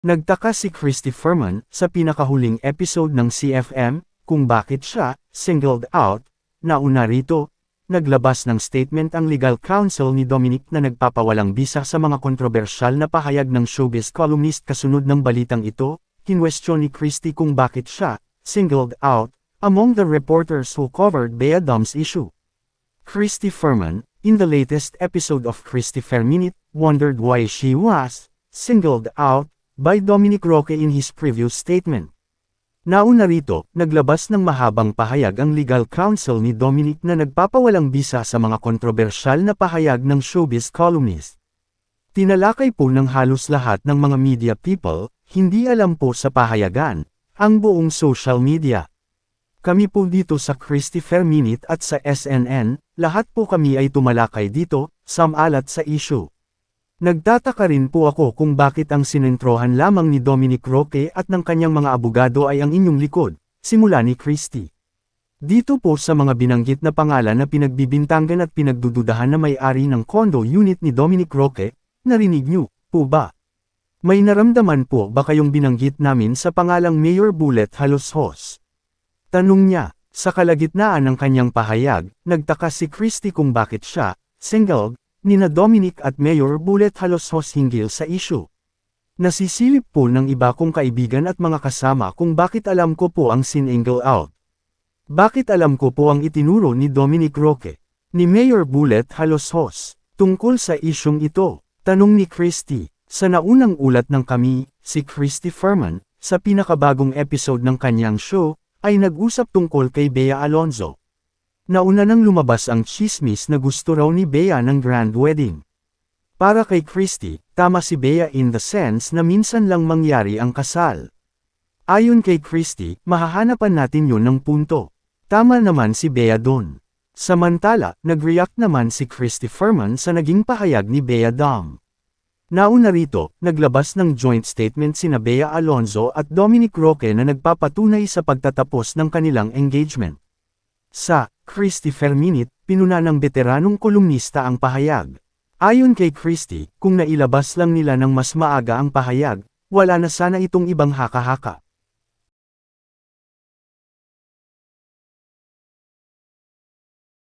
Nagtaka si Christy Furman sa pinakahuling episode ng CFM kung bakit siya singled out. Nauna rito, naglabas ng statement ang legal counsel ni Dominic na nagpapawalang bisa sa mga kontrobersyal na pahayag ng showbiz columnist kasunod ng balitang ito, kinwestiyon ni Christy kung bakit siya singled out among the reporters who covered Bea Dom's issue. Christy Furman, in the latest episode of Christopher Minute, wondered why she was singled out by Dominic Roque in his previous statement. Nauna rito, naglabas ng mahabang pahayag ang legal counsel ni Dominic na nagpapawalang bisa sa mga kontrobersyal na pahayag ng showbiz columnist. Tinalakay po ng halos lahat ng mga media people, hindi alam po sa pahayagan, ang buong social media. Kami po dito sa Christopher Minute at sa SNN, lahat po kami ay tumalakay dito, samalat sa issue. Nagtataka rin po ako kung bakit ang sinentrohan lamang ni Dominic Roque at ng kanyang mga abogado ay ang inyong likod, simula ni Christie. Dito po sa mga binanggit na pangalan na pinagbibintangan at pinagdududahan na may-ari ng condo unit ni Dominic Roque, narinig niyo, po ba? May naramdaman po ba kayong binanggit namin sa pangalang Mayor Bullet Haloshos? Tanong niya, sa kalagitnaan ng kanyang pahayag, nagtaka si Christie kung bakit siya, single, Nina Dominic at Mayor Bullet halos hos hinggil sa issue. Nasisilip po ng iba kong kaibigan at mga kasama kung bakit alam ko po ang sinangle out. Bakit alam ko po ang itinuro ni Dominic Roque, ni Mayor Bullet halos hos, tungkol sa isyong ito, tanong ni Christy, sa naunang ulat ng kami, si Christy Furman, sa pinakabagong episode ng kanyang show, ay nag-usap tungkol kay Bea Alonzo. Nauna nang lumabas ang chismis na gusto raw ni Bea ng grand wedding. Para kay Christy, tama si Bea in the sense na minsan lang mangyari ang kasal. Ayon kay Christy, mahahanapan natin yun ng punto. Tama naman si Bea doon. Samantala, nag-react naman si Christy Furman sa naging pahayag ni Bea Dom. Nauna rito, naglabas ng joint statement sina Bea Alonzo at Dominic Roque na nagpapatunay sa pagtatapos ng kanilang engagement. Sa Christopher Minute, pinuna ng veteranong kolumnista ang pahayag. Ayon kay Christie, kung nailabas lang nila ng mas maaga ang pahayag, wala na sana itong ibang haka-haka.